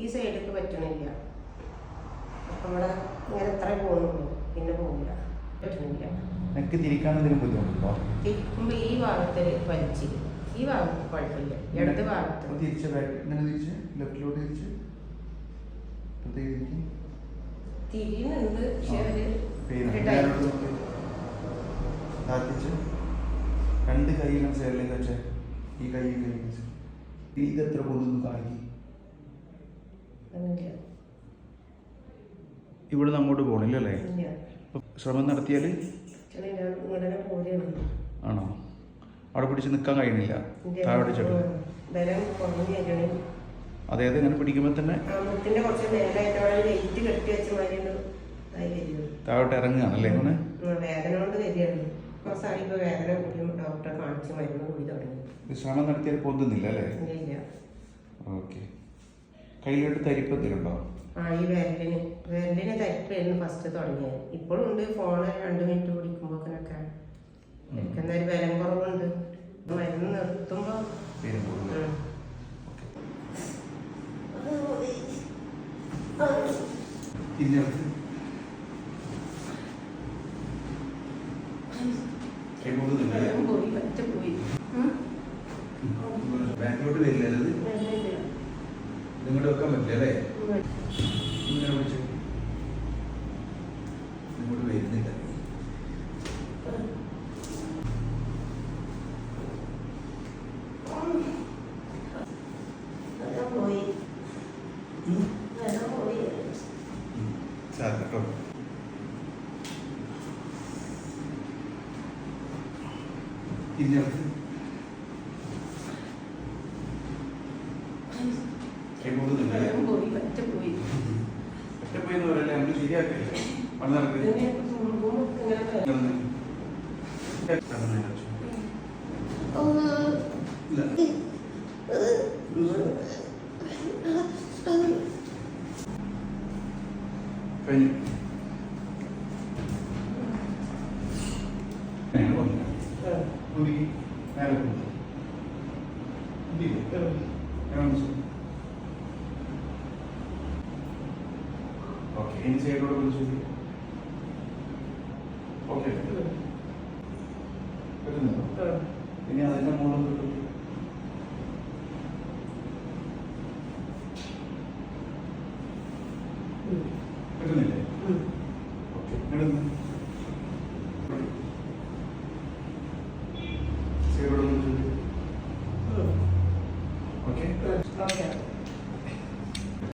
ഈ സൈഡിലേക്ക് പറ്റണില്ല. അപ്പം ഇവിടെ ഇങ്ങനെ എത്ര പോകുന്നുള്ളൂ. പിന്നെ പോകില്ല പറ്റണില്ല. എനിക്ക് തിരിക്കാൻ എന്തെങ്കിലും ബുദ്ധിമുട്ടുണ്ടോ? തിരിക്കുമ്പോൾ ഈ ഭാഗത്തിൽ വലിച്ച് ഈ ഭാഗത്ത് കുഴപ്പമില്ല. ഇടത് ഭാഗത്ത്. തിരിച്ച് ഇങ്ങനെ തിരിച്ച് ലെഫ്റ്റിലോട്ട് തിരിച്ച്. തിരിയുന്നുണ്ട് പക്ഷെ അവർ രണ്ട് കൈ ഇങ്ങനെ സൈഡിലേക്ക് വെച്ചേ. ഈ കൈ കൈ ഇത് എത്ര കൊണ്ടൊന്നും കാണിക്കും. ഒന്നുമില്ല. ഇവിടെ നിന്ന് അങ്ങോട്ട് പോകണില്ലല്ലേ ശ്രമം നടത്തിയാൽ? ആണോ? അവിടെ പിടിച്ച് നിൽക്കാൻ കഴിയുന്നില്ല. താഴെ താഴോട്ട് ചെടി അതായത് ഇങ്ങനെ പിടിക്കുമ്പോൾ തന്നെ താഴോട്ട് ഇറങ്ങുകയാണല്ലേ ഇങ്ങനെ? വേദന കൊണ്ട് വരികയാണ്. കുറച്ചായി വേദന കൂടി ഡോക്ടറെ കാണിച്ച് മരുന്ന് കൂടി തുടങ്ങി. ഇത് ശ്രമം നടത്തിയാൽ പൊന്തുന്നില്ല അല്ലേ? ഓക്കെ. കയ്യിലോട്ട് തരിപ്പ് എന്തെങ്കിലുണ്ടോ ആ ഈ വിരലിന്. വിരലിന് തരിപ്പായിരുന്നു ഫസ്റ്റ് തുടങ്ങിയത്. ഇപ്പോഴും ഉണ്ട്. ഫോണ് രണ്ട് മിനിറ്റ് കുടിക്കുമ്പോഴൊക്കെ ഒരു ബലം കുറവുണ്ട്. മരുന്ന് നിർത്തുമ്പോ. പേരും കൂടുതൽ ഉം. തിരിഞ്ഞെടുത്ത് കൈ പൊന്തുന്നില്ല അല്ലേ? ബലം പോയി പറ്റ പോയി ഉം. ബാക്കിലോട്ട് വരില്ല അത് വരുന്നില്ല. നിങ്ങോട്ട് വെക്കാൻ പറ്റില്ല അല്ലേ. ഇങ്ങനെ വിളിച്ചു ഇങ്ങോട്ട് വരുന്നില്ല. കേട്ടോ. തിരിഞ്ഞെടുത്ത് കൈ പൊന്തുന്നില്ല അല്ലേ ബലം പോയി പറ്റ പോയി ഒറ്റപ്പോയി എന്ന് പറയല്ലേ? നമ്മൾ ശരിയാക്കില്ല പണ്ട് നടക്ക്. ഇതിനെ തുമ്പും ഇങ്ങനെ ഇനി സൈഡിലോട്ട് വിളിച്ചു ഓക്കെ. പറ്റുന്നുണ്ടോ ഇനി അതിന്റെ മോഡൽ കിട്ടും. കിട്ടുന്നില്ലേ ഓക്കെ കിട്ടുന്നു